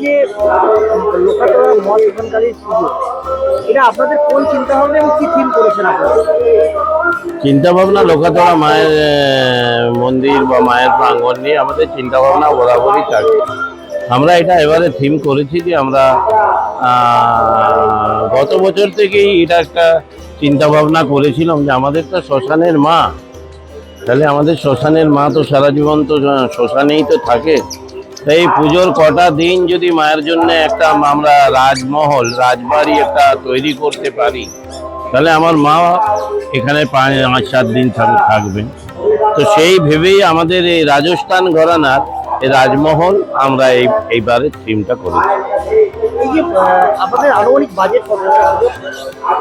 যে লোকাতলা মদ এখানকারই পুজো এটা আপনাদের কোন চিন্তা ভাবনা এবং কি থিম করেছেন আপনারা? চিন্তা ভাবনা মায়ের মন্দির বা মায়ের প্রাঙ্গণ নিয়ে আমাদের চিন্তা ভাবনা বরাবরই থাকে। আমরা এটা এবারে থিম করেছি যে আমরা গত বছর থেকেই এটা একটা চিন্তা ভাবনা করেছিলাম যে আমাদের তো শ্মশানের মা, তাহলে আমাদের শ্মশানের মা তো সারা জীবন তো, শ্মশানেই তো থাকে। এই পুজোর কটা দিন যদি মায়ের জন্য একটা আমরা রাজমহল রাজবাড়ি একটা তৈরি করতে পারি তাহলে আমার মা এখানে পাঁচ সাত দিন থাক- থাকবেন। তো সেই ভেবেই আমাদের এই রাজস্থান ঘরানার এই রাজমহল আমরা এই এইবারে থিমটা করেছি।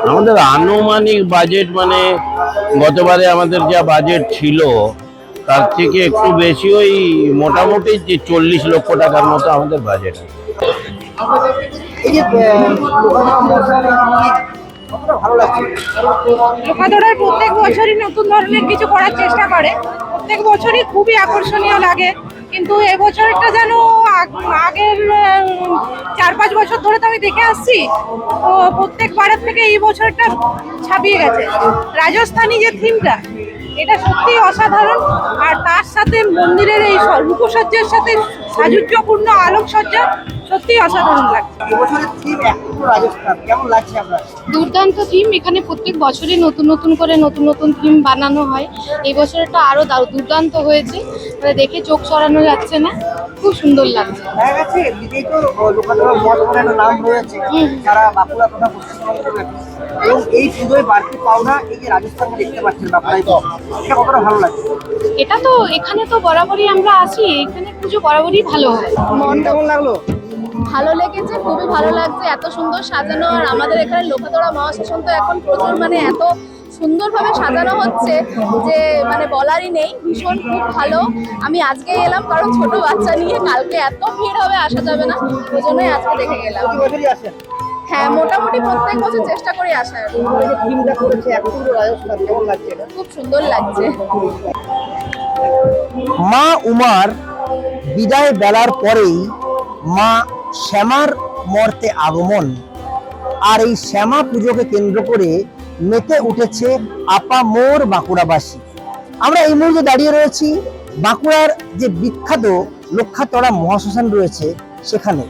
আমাদের আনুমানিক বাজেট মানে গতবারে আমাদের যা বাজেট ছিল তার থেকে একটু বেশি ওই মোটামুটি যে চল্লিশ লক্ষ টাকার মতো আমাদের বাজেট লোকাদোড়ার প্রত্যেক বছরই নতুন ধরনের কিছু করার চেষ্টা করে। প্রত্যেক বছরই খুবই আকর্ষণীয় লাগে। কিন্তু এবছরটা যেন আগ- আগের চার পাঁচ বছর ধরে তো আমি দেখে আসছি। তো প্রত্যেকবারের থেকে এই বছরটা ছাপিয়ে গেছে। রাজস্থানী যে থিমটা এটা সত্যি অসাধারণ। আর তার সাথে মন্দিরের এই রূপসজ্জার সাথে সাজুজ্যপূর্ণ আলোকসজ্জা সত্যি অসাধারণ লাগছে। এবছরের থিম একটু রাজস্থান কেমন লাগছে আপনার? দুর্দান্ত থিম এখানে প্রত্যেক বছরই নতুন নতুন করে নতুন নতুন থিম বানানো হয়। এই বছরটা আরও দারু- দুর্দান্ত হয়েছে। মানে দেখে চোখ সরানো যাচ্ছে না। খুব সুন্দর লাগছে। যারা বাঁকুড়া তথা এবং এই পুজোয় বাড়তি পাওনা এই যে রাজস্থানকে দেখতে পাচ্ছেন এটা কতটা ভালো লাগছে? এটা তো এখানে তো বরাবরই আমরা আসি এখানে পুজো বরাবরই ভালো হয়। মন কেমন লাগল? ভালো লেগেছে খুবই ভালো লাগছে এত সুন্দর সাজানো। আর আমাদের এখানে লোকাতড়া মহাশাসন তো এখন প্রচুর মানে এত সুন্দরভাবে সাজানো হচ্ছে যে মানে বলারই নেই ভীষণ খুব ভালো। আমি আজকে এলাম কারণ ছোট বাচ্চা নিয়ে কালকে এত ভিড় হবে আসা যাবে না। ওই জন্যই আজকে দেখে গেলাম। হ্যাঁ মোটামুটি প্রত্যেক বছর চেষ্টা করি আসার। খুব সুন্দর লাগছে। মা উমার বিদায় বেলার পরেই মা শ্যামার মর্তে আগমন। আর এই শ্যামা পুজোকে কেন্দ্র করে মেতে উঠেছে আপা মোর বাঁকুড়াবাসী। আমরা এই মুহূর্তে দাঁড়িয়ে রয়েছি বাঁকুড়ার যে বিখ্যাত লক্ষাতড়া মহাশ্মশান রয়েছে সেখানে।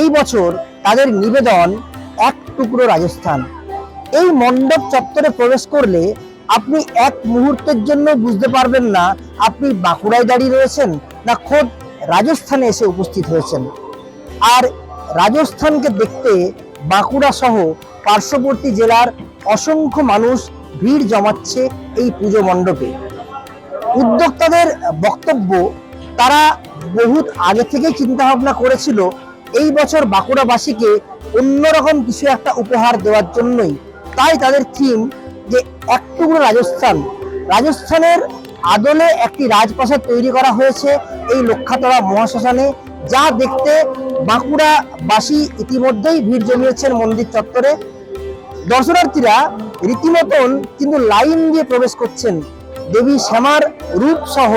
এই বছর তাদের নিবেদন এক টুকরো রাজস্থান। এই মণ্ডপ চত্বরে প্রবেশ করলে আপনি এক মুহূর্তের জন্য বুঝতে পারবেন না আপনি বাঁকুড়ায় দাঁড়িয়ে রয়েছেন না খোদ রাজস্থানে এসে উপস্থিত হয়েছেন। আর রাজস্থানকে দেখতে বাঁকুড়া সহ পার্শ্ববর্তী জেলার অসংখ্য মানুষ ভিড় জমাচ্ছে এই পুজো মণ্ডপে। উদ্যোক্তাদের বক্তব্য, তারা বহুত আগে থেকেই চিন্তা ভাবনা করেছিল এই বছর বাঁকুড়াবাসীকে অন্যরকম কিছু একটা উপহার দেওয়ার জন্যই। তাই তাদের থিম যে এক টুকরো রাজস্থান। রাজস্থানের আদলে একটি রাজপ্রাসাদ তৈরি করা হয়েছে এই লক্ষাতলা মহাশ্মশানে। যা দেখতে বাঁকুড়াবাসী ইতিমধ্যেই ভিড় জমিয়েছেন মন্দির চত্বরে। দর্শনার্থীরা রীতিমতন কিন্তু লাইন দিয়ে প্রবেশ করছেন। দেবী শ্যামার রূপ সহ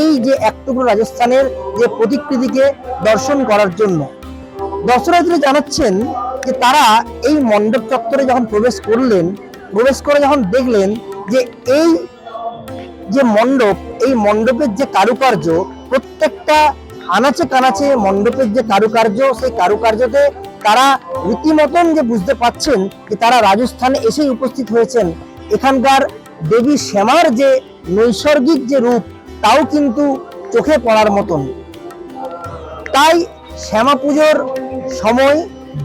এই যে এক টুকরো রাজস্থানের যে প্রতিকৃতিকে দর্শন করার জন্য। দর্শনার্থীরা জানাচ্ছেন যে তারা এই মণ্ডপ চত্বরে যখন প্রবেশ করলেন, প্রবেশ করে যখন দেখলেন যে এই যে মণ্ডপ, এই মণ্ডপের যে কারুকার্য প্রত্যেকটা আনাচে কানাচে মণ্ডপের যে কারুকার্য, সেই কারুকার্যতে তারা রীতিমতন যে বুঝতে পাচ্ছেন যে তারা রাজস্থানে এসেই উপস্থিত হয়েছেন। এখানকার দেবী শ্যামার যে নৈসর্গিক যে রূপ, তাও কিন্তু চোখে পড়ার মতন। তাই শ্যামা পুজোর সময়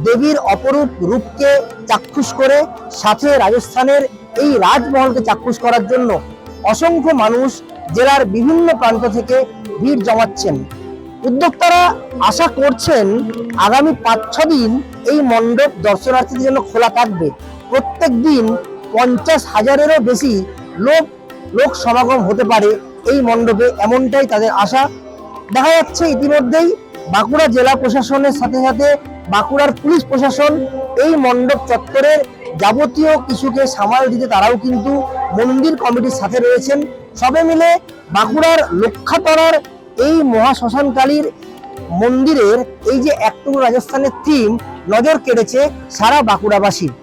দেবীর অপরূপ রূপকে চাক্ষুষ করে, সাথে রাজস্থানের এই রাজমহলকে চাক্ষুষ করার জন্য অসংখ্য মানুষ, জেলার বিভিন্ন প্রান্ত থেকে ভিড় জমাচ্ছেন। উদ্যোক্তারা আশা করছেন আগামী পাঁচ ছ দিন এই মণ্ডপ দর্শনার্থীদের জন্য খোলা থাকবে। প্রত্যেক দিন পঞ্চাশ হাজারেরও বেশি লোক লোক সমাগম হতে পারে এই মণ্ডপে, এমনটাই তাদের আশা। দেখা যাচ্ছে ইতিমধ্যেই বাঁকুড়া জেলা প্রশাসনের সাথে সাথে বাঁকুড়ার পুলিশ প্রশাসন এই মণ্ডপ চত্বরের যাবতীয় কিছুকে সামাল দিতে, তারাও কিন্তু মন্দির কমিটির সাথে রয়েছেন। সবে মিলে বাঁকুড়ার লক্ষাতরার এই মহাশ্মশানকালীর মন্দিরের এই যে একটু রাজস্থানের থিম নজর কেড়েছে সারা বাঁকুড়াবাসীর